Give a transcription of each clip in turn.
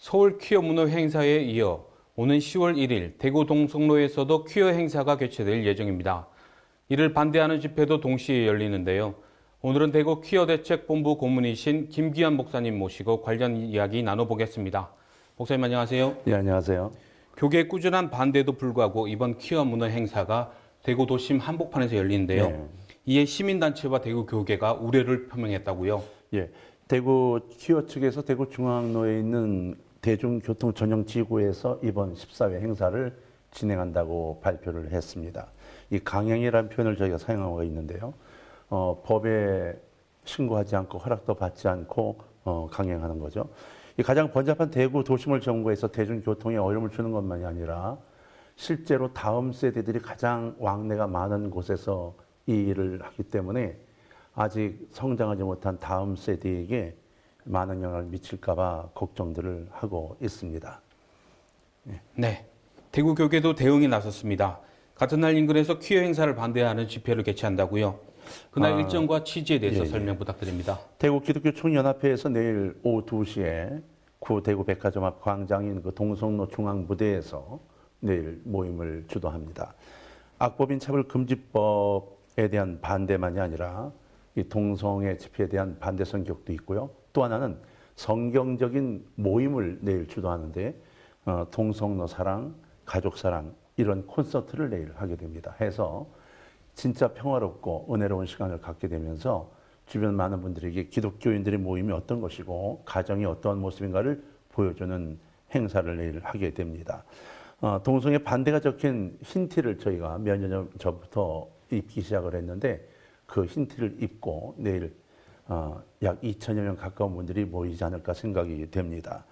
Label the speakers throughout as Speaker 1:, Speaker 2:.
Speaker 1: 서울 퀴어 문화 행사에 이어 오는 10월 1일 대구 동성로에서도 퀴어 행사가 개최될 예정입니다. 이를 반대하는 집회도 동시에 열리는데요. 오늘은 대구 퀴어 대책본부 고문이신 김기환 목사님 모시고 관련 이야기 나눠보겠습니다. 목사님 안녕하세요.
Speaker 2: 네, 안녕하세요.
Speaker 1: 교계의 꾸준한 반대에도 불구하고 이번 퀴어 문화 행사가 대구 도심 한복판에서 열리는데요.
Speaker 2: 네.
Speaker 1: 이에 시민단체와 대구 교계가 우려를 표명했다고요.
Speaker 2: 예, 대구 키어 측에서 대구 중앙로에 있는 대중교통 전용 지구에서 이번 14회 행사를 진행한다고 발표를 했습니다. 이 강행이라는 표현을 저희가 사용하고 있는데요. 어, 법에 신고하지 않고 허락도 받지 않고 어, 강행하는 거죠. 이 가장 번잡한 대구 도심을 점거해서 대중교통에 어려움을 주는 것만이 아니라 실제로 다음 세대들이 가장 왕래가 많은 곳에서 이 일을 하기 때문에 아직 성장하지 못한 다음 세대에게 많은 영향을 미칠까봐 걱정들을 하고 있습니다.
Speaker 1: 네. 대구 교계도 대응에 나섰습니다. 같은 날 인근에서 퀴어 행사를 반대하는 집회를 개최한다고요. 그날
Speaker 2: 아,
Speaker 1: 일정과 취지에 대해서
Speaker 2: 예, 예.
Speaker 1: 설명 부탁드립니다.
Speaker 2: 대구 기독교 총연합회에서 내일 오후 2시에 구 대구 백화점 앞 광장인 그 동성로 중앙 무대에서 내일 모임을 주도합니다. 악법인 차별 금지법에 대한 반대만이 아니라 이 동성애 집회에 대한 반대 성격도 있고요. 또 하나는 성경적인 모임을 내일 주도하는데 어, 동성로 사랑, 가족 사랑 이런 콘서트를 내일 하게 됩니다. 해서 진짜 평화롭고 은혜로운 시간을 갖게 되면서 주변 많은 분들에게 기독교인들의 모임이 어떤 것이고 가정이 어떠한 모습인가를 보여주는 행사를 내일 하게 됩니다. 어, 동성애 반대가 적힌 흰 티를 저희가 몇 년 전부터 입기 시작을 했는데 그 흰 티를 입고 내일 어, 약 2천여 명 가까운 분들이 모이지 않을까 생각이 됩니다.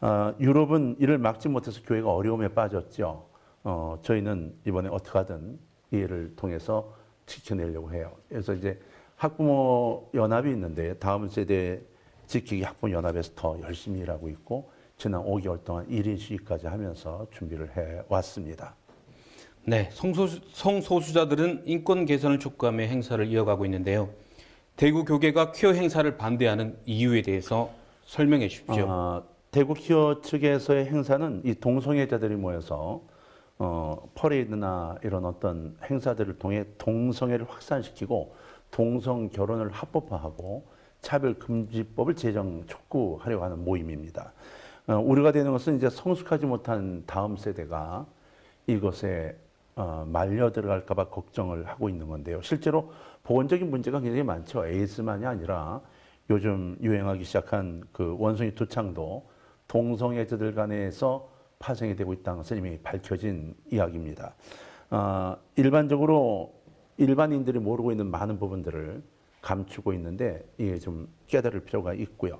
Speaker 2: 어, 유럽은 이를 막지 못해서 교회가 어려움에 빠졌죠. 어, 저희는 이번에 어떻게 하든 이 일을 통해서 지켜내려고 해요. 그래서 이제 학부모 연합이 있는데 다음 세대 지키기 학부모 연합에서 더 열심히 일하고 있고 지난 5개월 동안 1인 시위까지 하면서 준비를 해 왔습니다.
Speaker 1: 네. 성소수, 성소수자들은 인권 개선을 촉구하며 행사를 이어가고 있는데요. 대구 교계가 퀴어 행사를 반대하는 이유에 대해서 설명해 주십시오.
Speaker 2: 아, 대구 키어 측에서의 행사는 이 동성애자들이 모여서 어, 퍼레이드나 이런 어떤 행사들을 통해 동성애를 확산시키고 동성 결혼을 합법화하고 차별 금지법을 제정 촉구하려고 하는 모임입니다. 어, 우려가 되는 것은 이제 성숙하지 못한 다음 세대가 이것에 어, 말려 들어갈까봐 걱정을 하고 있는 건데요. 실제로 보건적인 문제가 굉장히 많죠. 에이즈만이 아니라 요즘 유행하기 시작한 그 원숭이 두창도 동성애자들 간에서 파생이 되고 있다는 것은 이미 밝혀진 이야기입니다. 어, 일반적으로 일반인들이 모르고 있는 많은 부분들을 감추고 있는데 이게 좀 깨달을 필요가 있고요.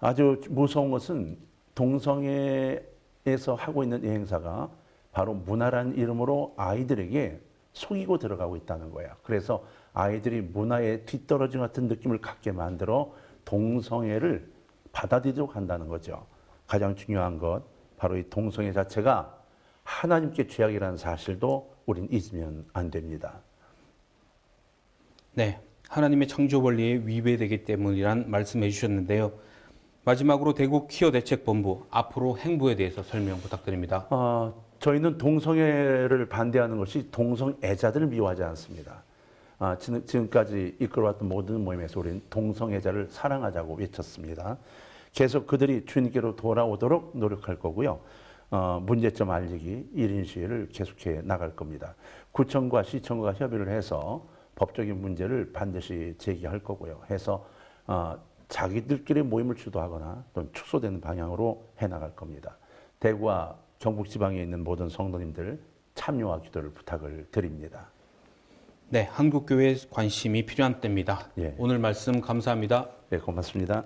Speaker 2: 아주 무서운 것은 동성애에서 하고 있는 이 행사가 바로 문화란 이름으로 아이들에게 속이고 들어가고 있다는 거예요. 그래서 아이들이 문화에 뒤떨어진 같은 느낌을 갖게 만들어 동성애를 받아들이도록 한다는 거죠. 가장 중요한 것 바로 이 동성애 자체가 하나님께 죄악이라는 사실도 우린 잊으면 안 됩니다.
Speaker 1: 네. 하나님의 창조 원리에 위배되기 때문이란 말씀해 주셨는데요. 마지막으로 대구 퀴어 대책본부 앞으로 행보에 대해서 설명 부탁드립니다.
Speaker 2: 어, 저희는 동성애를 반대하는 것이 동성애자들을 미워하지 않습니다. 아, 지금- 지금까지 이끌어왔던 모든 모임에서 우리는 동성애자를 사랑하자고 외쳤습니다. 계속 그들이 주님께로 돌아오도록 노력할 거고요. 어, 문제점 알리기 1인 시위를 계속해 나갈 겁니다. 구청과 시청과 협의를 해서 법적인 문제를 반드시 제기할 거고요. 해서 어, 자기들끼리 모임을 주도하거나 또는 축소되는 방향으로 해나갈 겁니다. 대구와 경북 지방에 있는 모든 성도님들 참여와 기도를 부탁을 드립니다.
Speaker 1: 네, 한국교회에 관심이 필요한 때입니다.
Speaker 2: 예.
Speaker 1: 오늘 말씀 감사합니다.
Speaker 2: 네, 고맙습니다.